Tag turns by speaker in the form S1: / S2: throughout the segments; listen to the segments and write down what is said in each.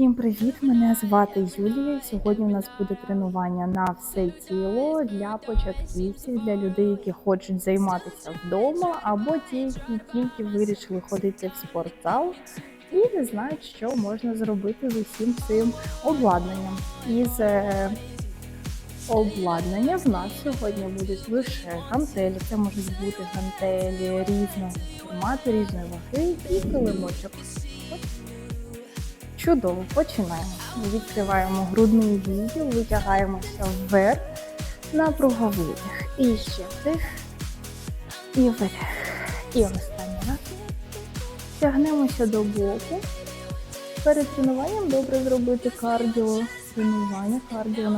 S1: Всім привіт! Мене звати Юлія. Сьогодні у нас буде тренування на все тіло для початківців, для людей, які хочуть займатися вдома, або ті, які тільки вирішили ходити в спортзал і не знають, що можна зробити з усім цим обладнанням. Із е, обладнання в нас сьогодні будуть лише гантелі. Це можуть бути гантелі різного формату, різної ваги і килимочок. Чудово, починаємо. Відкриваємо грудний відділ, витягаємося вверх на круговидих. І ще вдих. І видих. І останній раз. Тягнемося до боку. Перед тренуванням добре зробити кардіо тренування, кардіо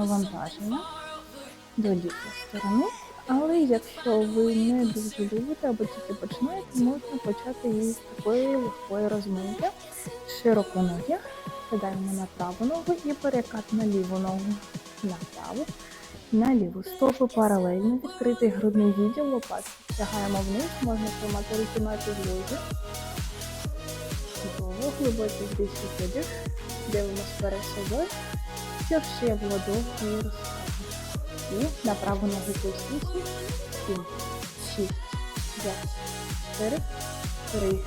S1: до лівої сторони. Але якщо ви не дуже любите або тільки починаєте, можна почати із такої легкої розминки. Широко ноги, сідаємо на праву ногу і перекат на ліву ногу. На праву, на ліву. Стопи паралельно, відкритий грудний відділ, лопатки. Тягаємо вниз, можна тримати руки на підлозі. Чудово, глибокий вдих і видих. Дивимось перед собою. Щоб ще було довго і розслаблено. І на праву ногу пустіть. 7, 6, 5, 4, 3,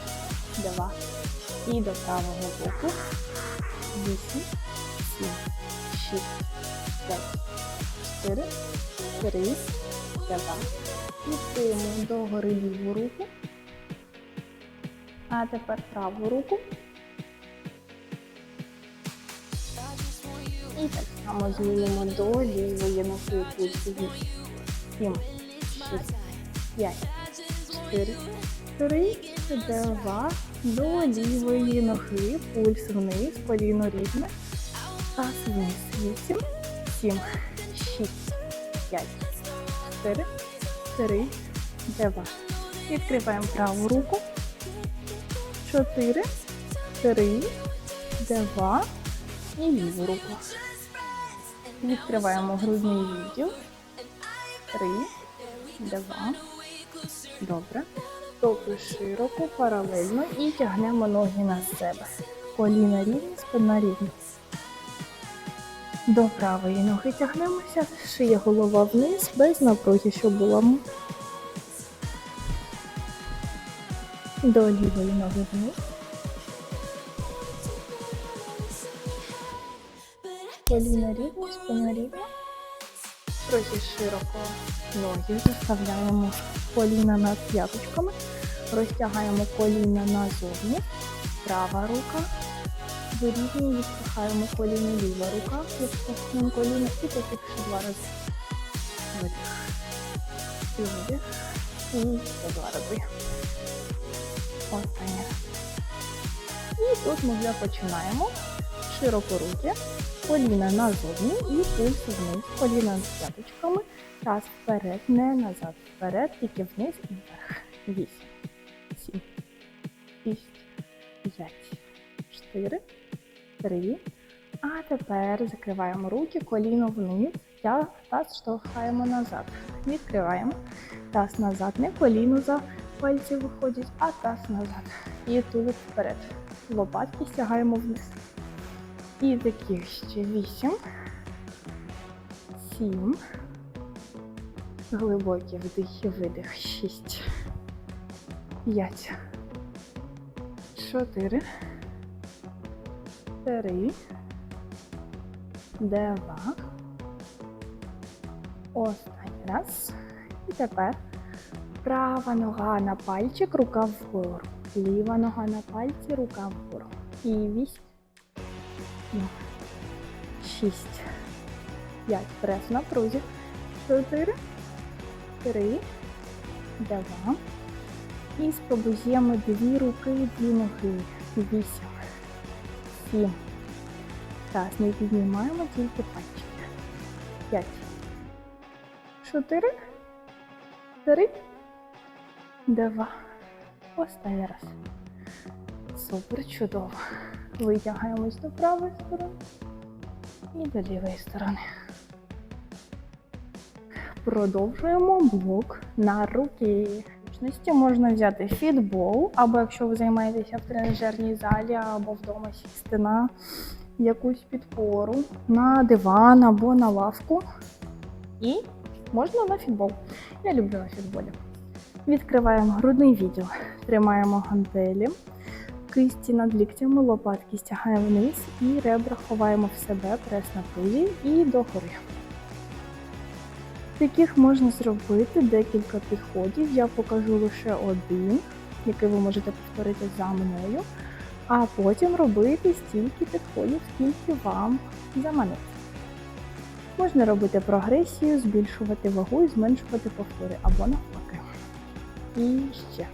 S1: 2, і до правого боку. 8, 7, 6, 5, 4, 3, 2. Відкриємо догори ліву руку. А тепер праву руку. І так само змінимо до лівої ноги пульсу 8, 7, 6, 5, 4, 3, 2, до лівої ноги, пульс вниз, коліно рівне. Таз вниз. 8, 7, 6, 5, 4, 3, 2. Відкриваємо праву руку. 4, 3, 2 і ліву руку. Відкриваємо грудний відділ. 3, 2. Добре. Стопи широко, паралельно і тягнемо ноги на себе. Коліна рівні, спина рівна. До правої ноги тягнемося, шия голова вниз, без напруги, щоб була. До лівої ноги вниз. Коліна рівні, спина рівна. Трохи широко ноги заставляємо коліна над п'яточками, розтягаємо коліна назовні, права рука, вирівнюємо, відпихаємо коліно, ліва рука, відпихаємо коліно і таких два рази. Видих. І видих. І ще два рази. Останній раз. І тут ми вже починаємо. Широко руки, коліна назовні і пульс вниз, коліна з п'яточками. Таз вперед, не назад, вперед, тільки вниз і вверх. 8, 7, 6, 5, 4, 3. А тепер закриваємо руки, коліно вниз, таз штовхаємо назад. Відкриваємо. Таз назад, не коліно за пальці виходять, а таз назад. І тулуб вперед. Лопатки стягаємо вниз. І таких ще 8, 7, Глибокий вдих і видих. Шість. П'ять. Чотири. Три. Два. Останній раз. І тепер права нога на пальчик, рука вгору. Ліва нога на пальці, рука вгору. І вісім. Шість. П'ять. Прес на прузі. Чотири три, два. І спробуємо дві руки, дві ноги. Вісім. Сім. Так, не піднімаємо тільки пальчики. П'ять. Чотири. Три. Два. Останній раз. Супер, чудово. Витягаємось до правої сторони і до лівої сторони. Продовжуємо блок на руки. Зручності можна взяти фітбол, або якщо ви займаєтеся в тренажерній залі, або вдома сісти на якусь підпору на диван або на лавку. І можна на фітбол. Я люблю на фітболі. Відкриваємо грудний відділ, тримаємо гантелі, кисті над ліктями, лопатки стягаємо вниз і ребра ховаємо в себе, прес на прузі і догори. Таких можна зробити декілька підходів. Я покажу лише один, який ви можете повторити за мною, а потім робити стільки підходів, скільки вам заманеться. Можна робити прогресію, збільшувати вагу і зменшувати повтори або навпаки. І ще.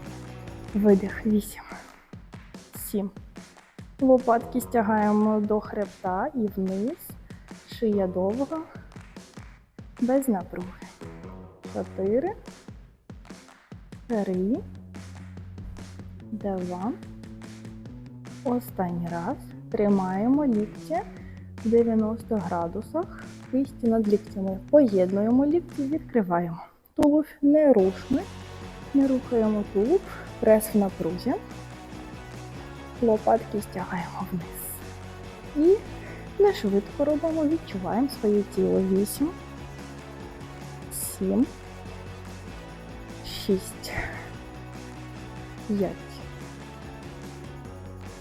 S1: Видих 8. 7. Лопатки стягаємо до хребта і вниз. Шия довга. Без напруги. 4. 3. 2. Останній раз. Тримаємо лікті в 90 градусах. Кисті над ліктями. Поєднуємо лікті, відкриваємо. Тулуб не рушний. Не рухаємо тулуб, прес в напрузі. Лопатки стягаємо вниз. І не швидко робимо, відчуваємо своє тіло. 8, 7, 6, 5,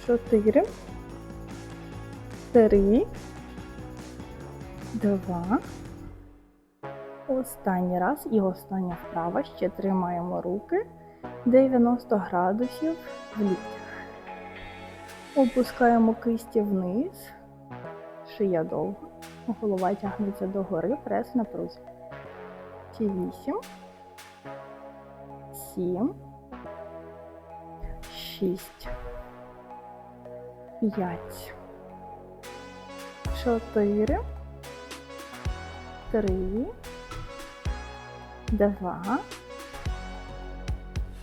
S1: 4, 3, 2, Останній раз і остання вправа. Ще тримаємо руки 90 градусів в ліктях. Опускаємо кисті вниз, шия довга, голова тягнеться догори, прес на прузі. Ті 8, 7, 6, 5, 4, 3, Два.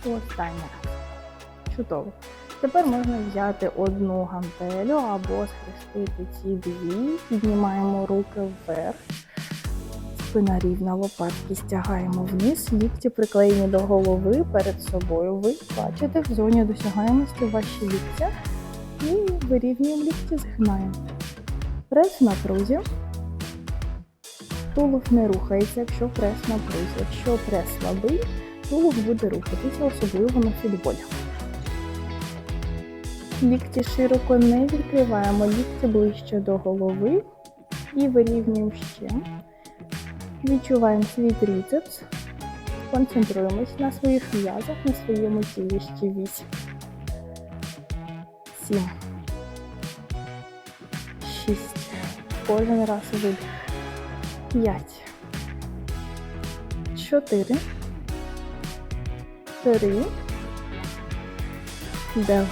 S1: Останній раз. Чудово. Тепер можна взяти одну гантелю або схрестити ці дві. Піднімаємо руки вверх. Спина рівна, лопатки стягаємо вниз, лікті приклеєні до голови перед собою. Ви бачите, в зоні досягаємості ваші ліктя. І вирівнюємо лікті, згинаємо. Прес на прузі. Тулуб не рухається, якщо прес на прузі. Якщо прес слабий, тулуб буде рухатися, особливо на фітболі. Лікті широко не відкриваємо, лікті ближче до голови і вирівнюємо ще. Відчуваємо свій трицепс. Концентруємось на своїх м'язах, на своєму тілі ще 8. 7. 6. Кожен раз видих. 5, 4, 3, 2.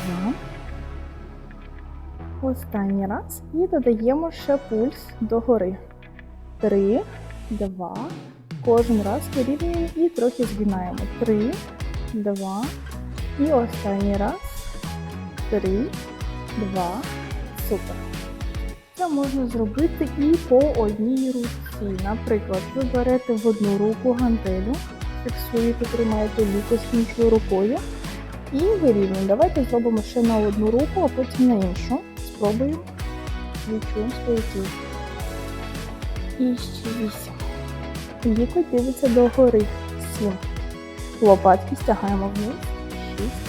S1: Останній раз. І додаємо ще пульс догори. 3, 2. Кожен раз вирівнюємо і трохи згинаємо. 3, 2. І останній раз. 3, 2. Супер. Це можна зробити і по одній руці. Наприклад, ви берете в одну руку гантелю, фіксуєте, тримаєте лікоть іншою рукою і вирівнюємо. Давайте зробимо ще на одну руку, а потім на іншу. Спробуємо. Відчуємо своє тіло. І ще вісім. Лікоть дивиться догори. Сім. Лопатки стягаємо вниз. Шість.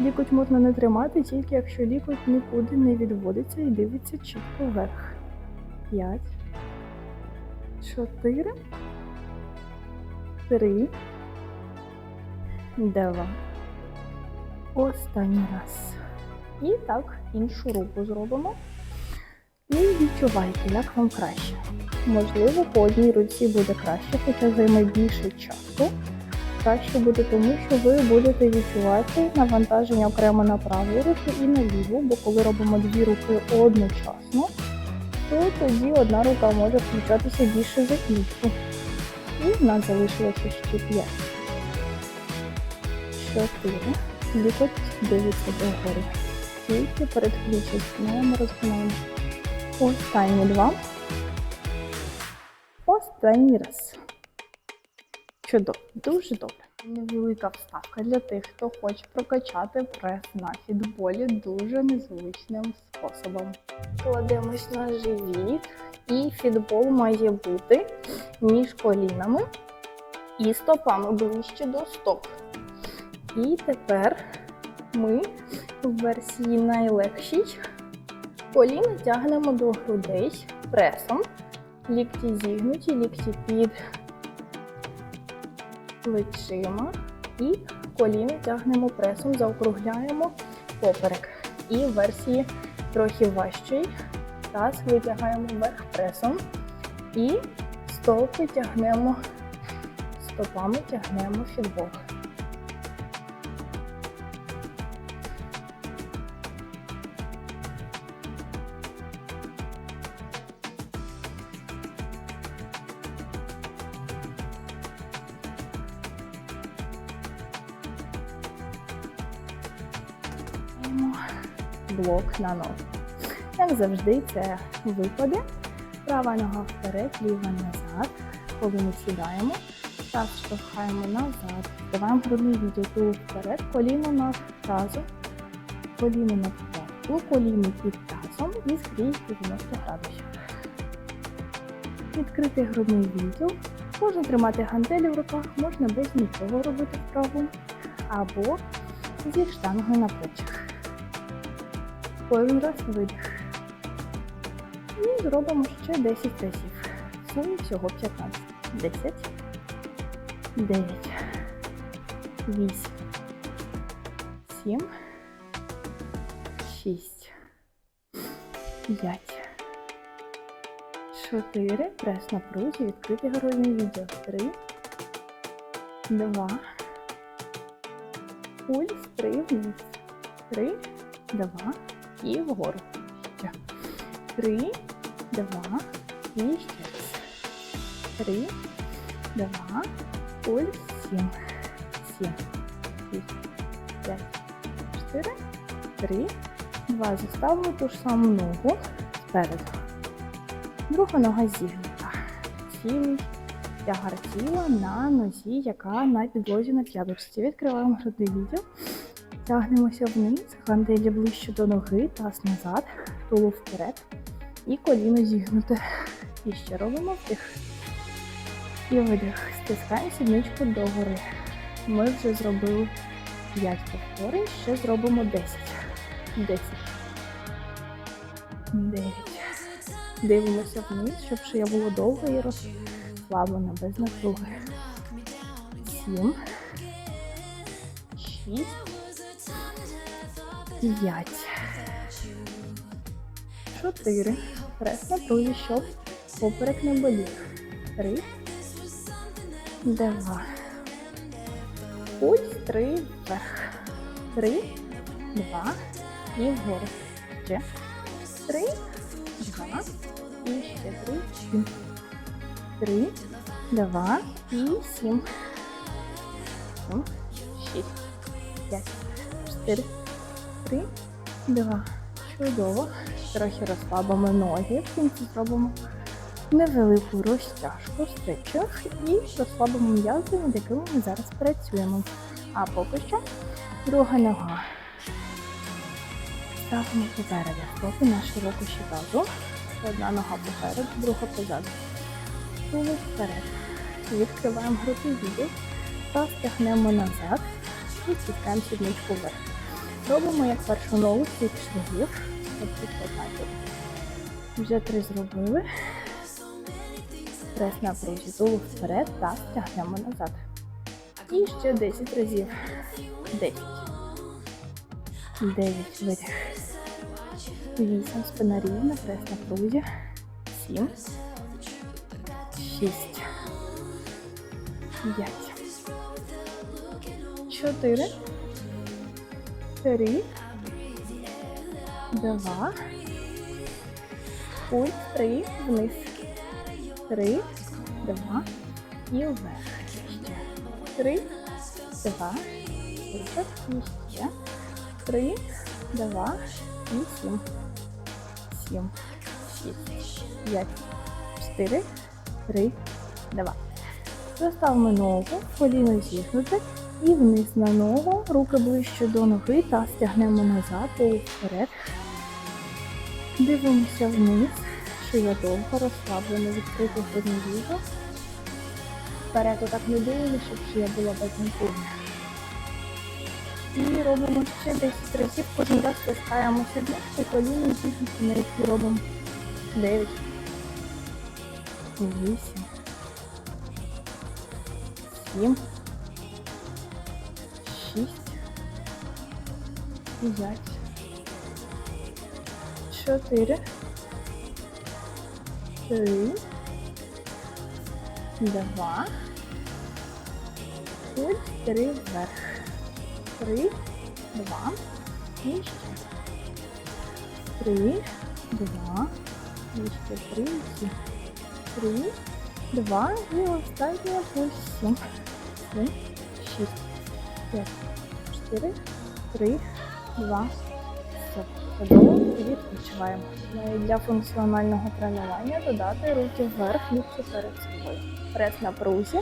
S1: Лікоть можна не тримати, тільки якщо лікоть нікуди не відводиться і дивиться чітко вверх. 5, 4, 3, 2. Останній раз. І так, іншу руку зробимо. І відчувайте, як вам краще. Можливо, по одній руці буде краще, хоча займе більше часу краще буде, тому що ви будете відчувати навантаження окремо на праву руку і на ліву, бо коли робимо дві руки одночасно, то тоді одна рука може включатися більше за іншу. І в нас залишилося ще 5. 4. Лікоть дивиться догори. Тільки перед ключем розпинаємо. Останні два. Останній раз. Чудово, дуже добре. Невелика вставка для тих, хто хоче прокачати прес на фітболі дуже незвичним способом. Кладемось на живіт, і фітбол має бути між колінами і стопами ближче до стоп. І тепер ми в версії найлегшій коліна тягнемо до грудей пресом, лікті зігнуті, лікті під плечима і коліна тягнемо пресом, заокругляємо поперек. І в версії трохи важчий таз витягаємо вверх пресом і стопи тягнемо, стопами тягнемо фітбол. Блок на ногу. Як завжди, це випади. Права нога вперед, ліва назад. Коли ми сідаємо, таз штовхаємо назад. Вдаваємо грудний тулу вперед, коліно на тазу, коліно на п'ятку, коліно під тазом і скрізь 90 градусів. Відкритий грудний відділ. Можна тримати гантелі в руках, можна без нічого робити вправу. Або зі штангою на плечах. Кожен раз видих. І зробимо ще 10 разів. Сумі всього 15. 10, 9, 8, 7, 6, 5, 4, прес на прузі, відкритий грудний відділ. 3, 2, пульс, 3 вниз. 3, 2, і вгору. Три, два, і ще раз. Три, два, пульс, сім. Сім. Шість, п'ять, чотири, три, два. Заставили ту ж саму ногу спереду. Друга нога зігнута. Цілий тягар тіла на нозі, яка на підлозі на п'яточці. Відкриваємо грудний відділ. Тягнемося вниз, гантелі ближче до ноги, таз назад, тулу вперед і коліно зігнуте. І ще робимо вдих. І видих. Стискаємо сідничку догори. Ми вже зробили 5 повторень, ще зробимо 10. 10. 9. Дивимося вниз, щоб шия було довго і розслаблена, без напруги. 7. 6. П'ять. Чотири. Прес на прузі, щоб поперек не болів. Три. Два. Пульс. Три. Вверх. Три. Два. І вгору. Ще. Три. Два. І ще три. Сім. Три. Два. І. Сім. Шість. П'ять. Чотири. Три, два. Чудово. Трохи розслабимо ноги. В кінці зробимо невелику розтяжку, стечах і розслабимо м'язи, над якими ми зараз працюємо. А поки що друга нога. Ставимо попереду. Стопи на широку щитазу. Одна нога попереду, друга позаду. Тулу вперед. Відкриваємо грудний відділ та стягнемо назад і стискаємо сідничку вверх. Робимо як першу ногу цих шагів. 15. Вже три зробили. Прес на пружі. Тулу вперед та стягнемо назад. І ще 10 разів. 10. 9 видих. 8 спина рівна, прес на прузі. 7. 6. 5. 4 три, два, пульс, три, вниз, три, два. І вверх. Ще. Три, два, і ще. Три, два. І сім. Сім, шість, п'ять, чотири, три, два. Заставимо ногу, коліно зігнуте і вниз на ногу, руки ближче до ноги та стягнемо назад і вперед. Дивимося вниз, шия довго, розслаблено, відкритий грудний відео. Вперед отак не дивимося, щоб шия була без напруження. І робимо ще 10 разів, кожен раз стискаємо сідниці, коліно зігнуті, на які робимо 9, 8, 7, 5, 4, 3, 2, пульс, 3 вверх. 3, 2, і ще. 3, 2, і ще 3, 3, 2, і останнє пульс 7, 7, 6, 5, 4, 3, 2, все. Чудово, і відпочиваємо. Ну Для функціонального тренування додати руки вверх, лікті перед собою. Прес на прузі,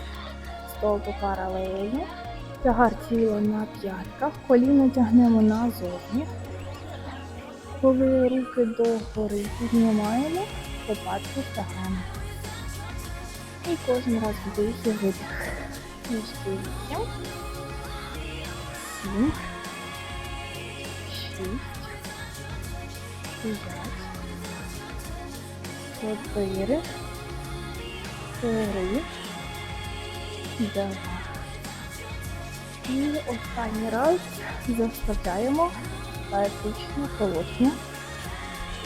S1: стопи паралельні. Тягар тіла на п'ятках, коліно тягнемо назовні. Коли руки догори піднімаємо, лопатки тягаємо. І кожен раз вдих і видих. Ще вісім, сім, п'ять, чотири, три, два. І останній раз заставляємо статичне положення.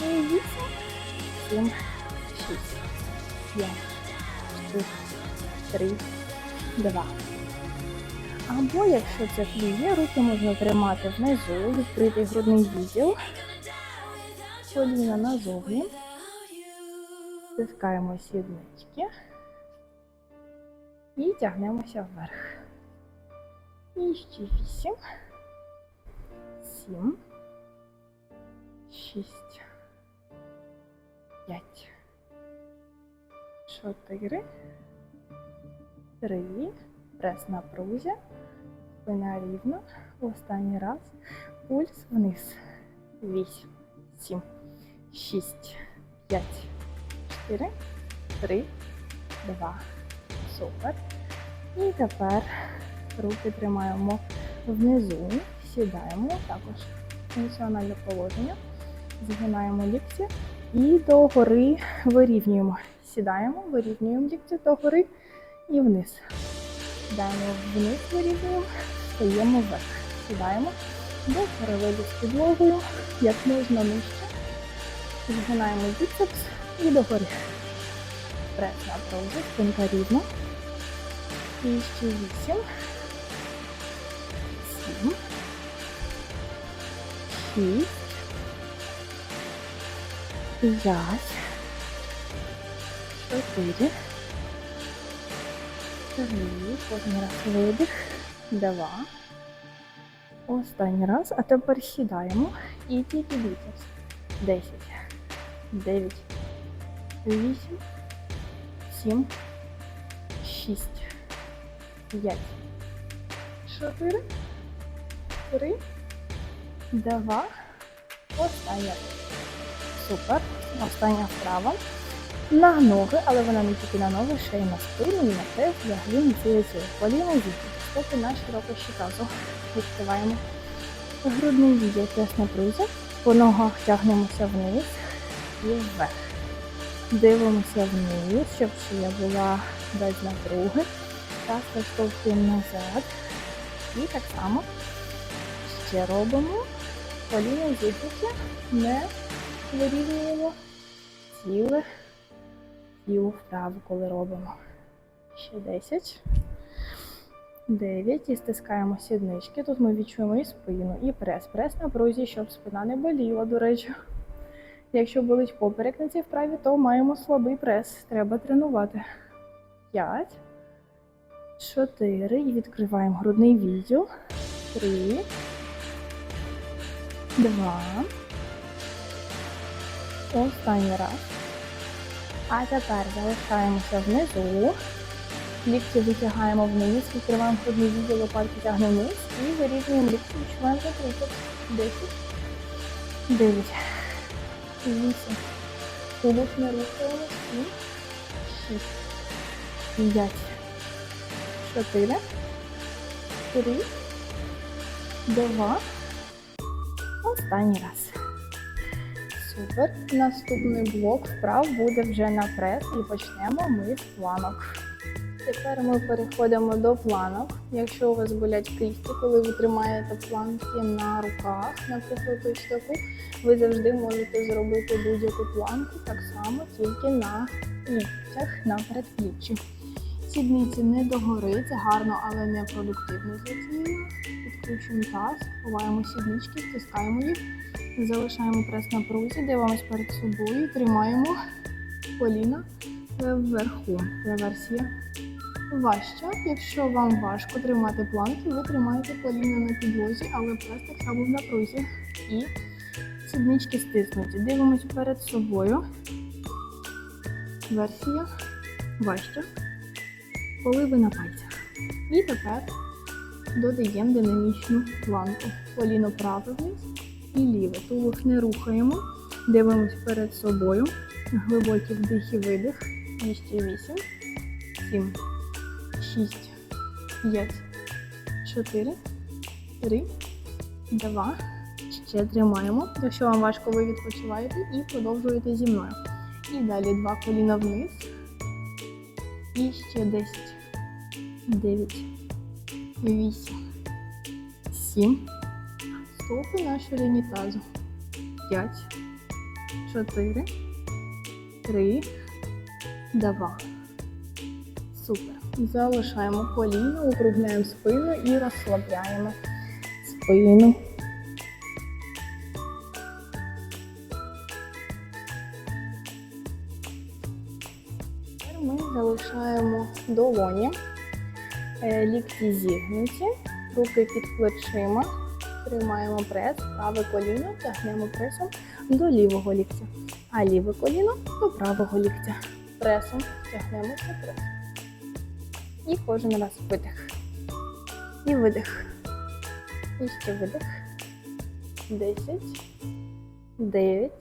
S1: І 8, 7, 6, 5, 4, 3, 2. Або, якщо це клює, руки можна тримати внизу, відкритий грудний відділ, коліна назовні, стискаємо сіднички. І тягнемося вверх. І ще вісім, сім, шість, п'ять, чотири, три, прес на прузі, спина рівна. Останній раз. Пульс вниз. Вісім, сім, шість, п'ять, чотири, три, два. Супер. І тепер руки тримаємо внизу, сідаємо також функціональне положення, згинаємо лікті і догори вирівнюємо. Сідаємо, вирівнюємо лікті догори і вниз. Сідаємо вниз, вирівнюємо, стаємо вверх. Сідаємо до паралелі з підлогою, як можна нижче. Згинаємо біцепс і догори. Прес на прозі, спинка рівна. І ще вісім. Сім. Шість. П'ять. Чотири. Три. Кожен раз видих. Два. Останній раз. А тепер сідаємо і тільки біцепс. Десять. Дев'ять. Вісім. Сім. Шість. П'ять. Чотири. Три. Два. Остання. Супер. Остання вправа. На ноги, але вона не тільки на ноги, ще й на спину, і на прес, взагалі не цілиться. Коліна зігнуті. Стопи на широко щитазу. Відкриваємо грудний відділ прес на. По ногах тягнемося вниз і вверх. Дивимося вниз, щоб шия була без напруги. Так, заштовхуємо назад. І так само ще робимо. Коліно зігнуті, не вирівнюємо ціле цілу вправу, коли робимо. Ще 10. 9. І стискаємо сіднички. Тут ми відчуємо і спину, і прес. Прес на прузі, щоб спина не боліла, до речі. Якщо болить поперек на цій вправі, то маємо слабий прес. Треба тренувати. 5. 4. І відкриваємо грудний відділ. 3. 2. Останній раз. А тепер залишаємося внизу. Лікті витягаємо вниз, відкриваємо грудний відділ, лопатки тягнемо вниз і вирівнюємо лікті, відчуваємо закруток. 10, 9, 8, тулуп не рухаємось. І 6, 5, 4, 3, 2, останній раз. Супер. Наступний блок вправ буде вже на і почнемо ми з планок. Тепер ми переходимо до планок. Якщо у вас болять кисті, коли ви тримаєте планки на руках, наприклад, ось ви завжди можете зробити будь-яку планку так само, тільки на ліктях на передпліччі. Сідниці не догори, це гарно, але не продуктивно затіяно. Підключуємо таз, ховаємо сіднички, стискаємо їх. Залишаємо прес на прузі, дивимось перед собою, тримаємо коліна вверху. Це версія важча. Якщо вам важко тримати планки, ви тримаєте коліна на підлозі, але прес так само в напрузі. І сіднички стиснуті. Дивимось перед собою. Версія важча, коли ви на пальцях. І тепер додаємо динамічну планку. Коліно праве вниз і ліве. Тулуб не рухаємо. Дивимось перед собою. Глибокий вдих і видих. І ще 8, 7, 6, 5, 4, 3, 2. Ще тримаємо. Якщо вам важко, ви відпочиваєте і продовжуєте зі мною. І далі два коліна вниз. І ще 10, 9, 8, 7, стопи на ширині тазу. 5, 4, 3, 2. Супер. Залишаємо коліно, округляємо спину і розслабляємо спину. Тепер ми залишаємо долоні, Е, лікті зігнуті, руки під плечима. Тримаємо прес, праве коліно, тягнемо пресом до лівого ліктя, а ліве коліно до правого ліктя. Пресом тягнемося прес. І кожен раз видих. І видих. І ще видих. 10, 9.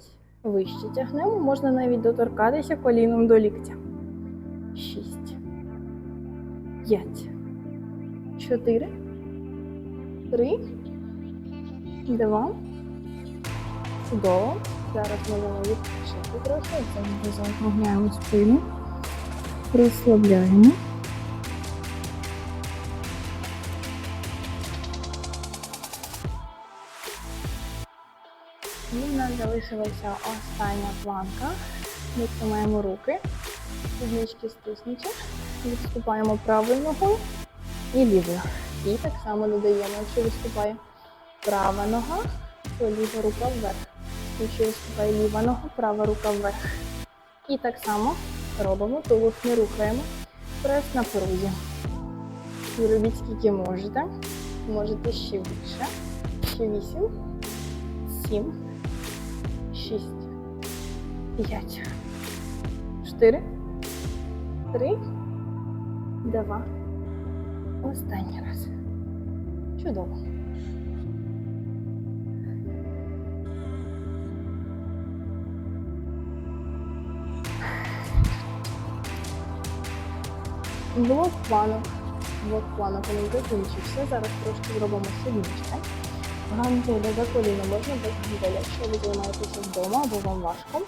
S1: Вище тягнемо. Можна навіть доторкатися коліном до ліктя. 6, 5, 4, 3, Два. Чудово. Зараз можемо відпочити трохи. Це ми закругляємо спину. Розслабляємо. І в нас залишилася остання планка. Ми тримаємо руки, піднички стиснуті, відступаємо правою ногою і лівою. І так само додаємо, якщо виступає права нога, то ліва рука вверх. Якщо виступає ліва нога, права рука вверх. І так само робимо, тулуб не рухаємо. Прес на порозі. І робіть скільки можете. Можете ще більше. Ще 8, 7, 6, 5, 4, 3, 2. Останній раз. Чудово. Блок планок. Блок планок у нас закінчився. Зараз трошки зробимо сидінчики. Гантеля за коліно можна без гантеля. Якщо ви займаєтеся вдома або вам важко,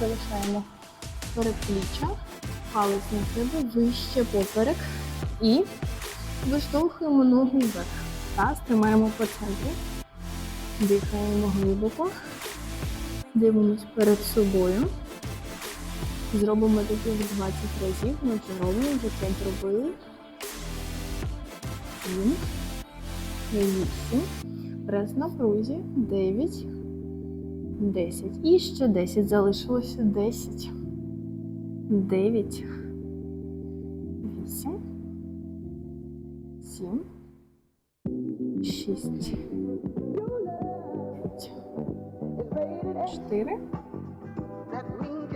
S1: залишаємо передпліччя, палець на себе, вище поперек і виштовхуємо ногу вверх. Таз тримаємо по центрі, дихаємо глибоко, дивимось перед собою. Зробимо таких 20 разів. Ми вже робимо, вже 5 зробили. 7, 8, прес на прузі, 9, 10. І ще 10 залишилося 10, 9, 8, 7, 6, 5, 4,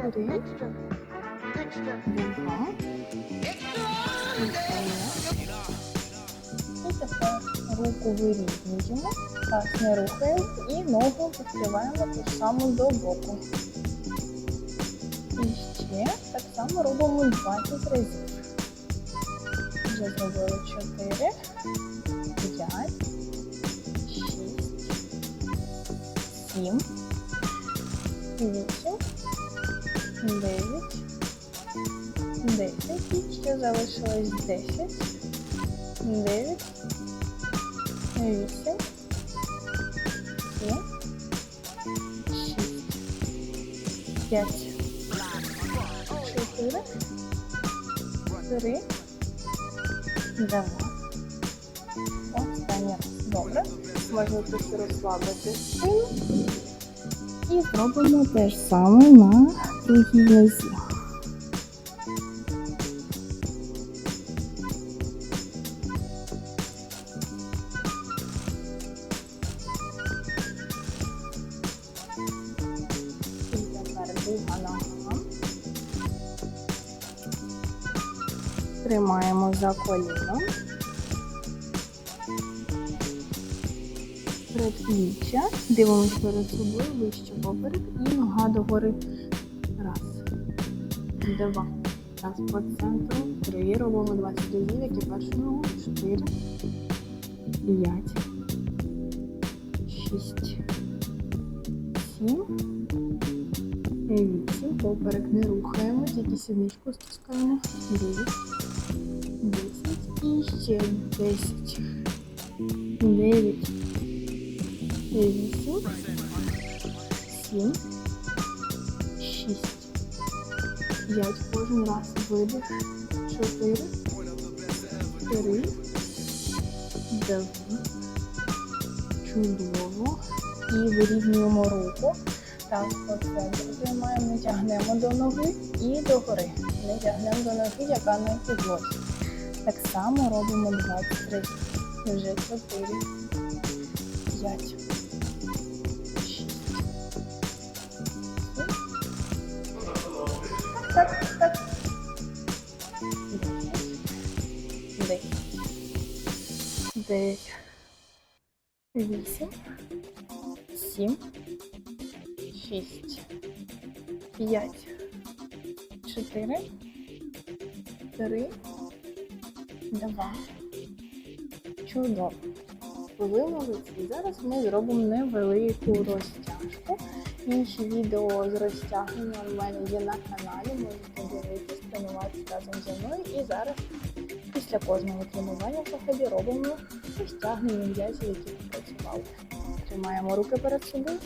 S1: 3, Два. І тепер руку вирівнюємо, таз не рухаємо і ногу відкриваємо ту саму до боку. І ще так само робимо 20 разів. Вже зробили 4, 5, 6, 7, 8, 9, 10. І ще залишилось 10, 9, 8, 7, 6, 5, 4, 3, 2. Останній раз. Добре. Можна трохи розслабити спину. І зробимо те ж саме на другій нозі. І тепер друга нога. Тримаємо за коліно. Предпліччя. Дивимось перед собою, вище поперек і нога догори. 2. Транспорт центру. Три. Робимо 20 дозів, і першого. 4, 5, 6, 7, 8. Поперек не рухаємо, тільки сідничку стискаємо. 9, 10 і ще 10. 9, 8, 7, 5. Кожен раз видих. 4. 3. 2. Чудово. І вирівнюємо руку. Так, займаємо, тримаємо, тягнемо до ноги і до гори. Не тягнемо до ноги, яка на підлозі. Так само робимо 23. Вже 4. 5. Так, так. 10. 9. 8. 7. 6, 5, 4, 3, 2. Чудово. Ви молодці. Зараз ми зробимо невелику розтяжку. Інші відео з розтягненням в мене є на каналі. І зараз після кожного тренування взагалі робимо розтягнення м'язів, які попрацювали. Тримаємо руки перед собою.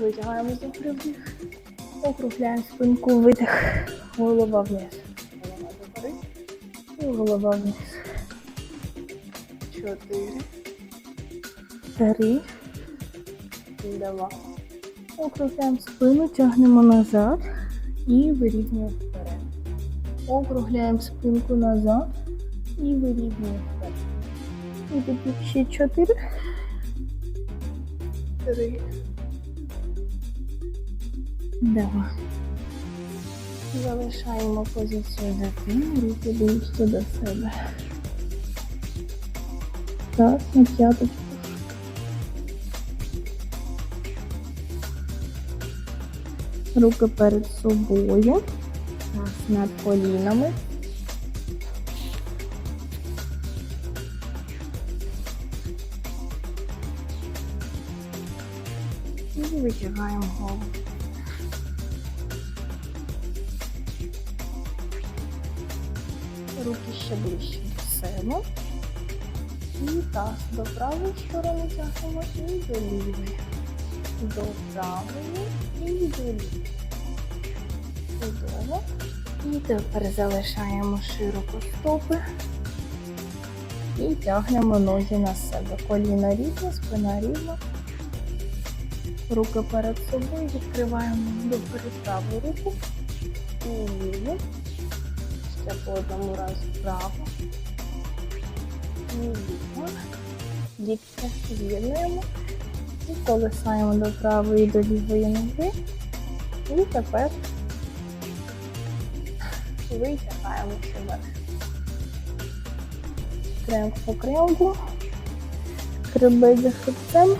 S1: Витягаємо за вдих, округляємо спинку, видих, голова вниз. Голова догори і голова вниз. Чотири. Три. Два. Округляємо спину, тягнемо назад і вирівнюємо. Округляємо спинку назад і вирівнюємо. І тепер ще чотири. Три. Два. Залишаємо позицію дитини, руки ближче до себе. Так, на п'яточку. Руки перед собою. Над колінами. І витягаємо голову. Руки ще ближче до себе. І таз до правої сторони тягнемо і до лівої. До правої і до лівої. Чудово. І тепер залишаємо широко стопи. І тягнемо ноги на себе. Коліна рівно, спина рівна. Руки перед собою відкриваємо до праву руку і ліву. Ще по одному разу вправо. І ліво. Лікті з'єднуємо і колесаємо до правої до лівої ноги. І тепер витягаємося сюда. Крем по. Хребет за хребцем.